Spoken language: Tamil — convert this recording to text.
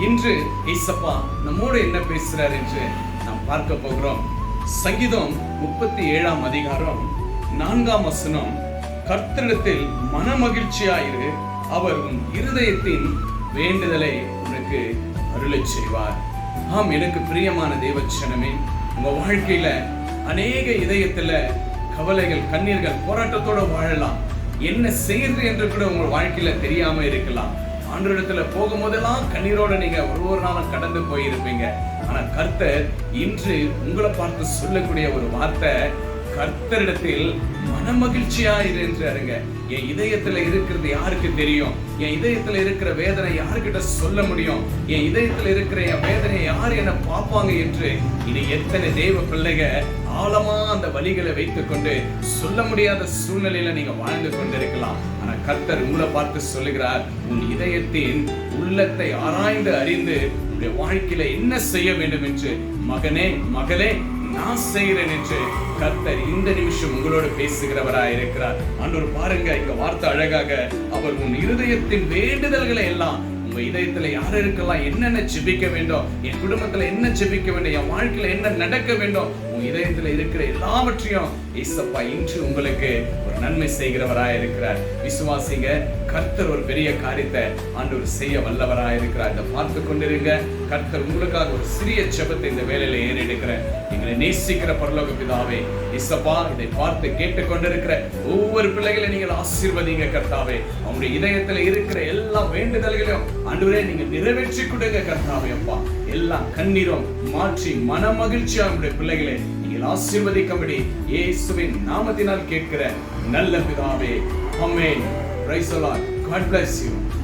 இன்று ஐசப்பா நம்மோடு என்ன பேசுகிறார் என்று நாம் பார்க்க போகிறோம். சங்கீதம் முப்பத்தி ஏழாம் அதிகாரம் நான்காம் வசனம். கர்த்தரிடத்தில் மனமகிழ்ச்சியாயிரு அவர் உன் இருதயத்தின் வேண்டுதலை உனக்கு அருளச் செய்வார். ஆம் எனக்கு பிரியமான தேவச்சனமே உங்க வாழ்க்கையில அநேக இதயத்துல கவலைகள் கண்ணீர்கள் போராட்டத்தோட வாழலாம். என்ன செய்யறது என்று கூட உங்க வாழ்க்கையில தெரியாம இருக்கலாம். ஆண்டவரிடத்துல போகும்போதெல்லாம் கண்ணீரோட நீங்க ஒரு ஒரு நாளும் கடந்து போயிருப்பீங்க. ஆனா கர்த்தர் இன்று உங்களை பார்த்து சொல்லக்கூடிய ஒரு வார்த்தை கர்த்தரிடத்தில் மனமகிழ்ச்சியா இருன்றாருங்க என் இதயத்துல இருக்கிறது யாருக்கு தெரியும்? என் இதயத்துல இருக்கிற வேதனை யாருக்கிட்ட சொல்ல முடியும்? என் இதயத்துல இருக்கிற என் வேதனையை யார் என்ன பார்ப்பாங்க என்று இனி எத்தனை தெய்வ பிள்ளைக ஆழமா அந்த வழிகளை வைத்துக்கொண்டு சொல்ல முடியாத சூழ்நிலையில நீங்க வாழ்ந்து கொண்டிருக்கலாம். ஆனா கர்த்தர் உங்களை பார்த்து சொல்லுகிறார் உன் இதயத்தின் உள்ளத்தை ஆராய்ந்து அறிந்து உங்களுடைய வாழ்க்கையில என்ன செய்ய வேண்டும்? என்று. மகனே மகளே நான் செய்கிறேன் என்று கர்த்தர் இந்த நிமிஷம் உங்களோடு பேசுகிறவராய் இருக்கிறார் ஆண்டவர் பாருங்க இங்க வார்த்தை அழகாக அவர் உன் இருதயத்தின் வேண்டுதல்களை எல்லாம் உங்க இதயத்துல யார் இருக்கலாம் என்னென்ன செபிக்க வேண்டும் என் குடும்பத்துல என்ன ஜெபிக்க வேண்டும் என் வாழ்க்கையில என்ன நடக்க வேண்டும் உன் இதயத்துல இருக்கிற எல்லாவற்றையும் இசப்பா இன்று உங்களுக்கு நன்மை செய்கிறவராய் இருக்கிறார் விசுவாசிங்க கர்த்தர் ஒரு பெரிய காரியத்தை ஆண்டவர் செய்ய வல்லவராய் இருக்கிறார் இதை பார்த்து கொண்டிருங்க. கர்த்தர் உங்களுக்காக ஒரு சிறிய செபத்தை இந்த வேலையில ஏறெடுக்கிறேன் எங்களை நேசிக்கிற பரலோக பிதாவே இசப்பா இதை பார்த்து கேட்டுக்கொண்டிருக்கிற ஒவ்வொரு பிள்ளைகளை நீங்கள் ஆசீர்வதிங்க கர்த்தாவே. அவங்களுடைய இதயத்துல இருக்கிற எல்லா வேண்டுதல்களையும் ஆண்டவரே நீங்க நிறைவேற்றி கொடுங்க கர்த்தாவே அப்பா. எல்லா கண்ணீரும் மாற்றி மன மகிழ்ச்சியா உங்களுடைய பிள்ளைகளை நீங்கள் ஆசீர்வதிக்கும்படி இயேசுவின் நாமத்தினால் கேட்கிற நல்ல பிதாவே. ஆமென். Praise the God bless you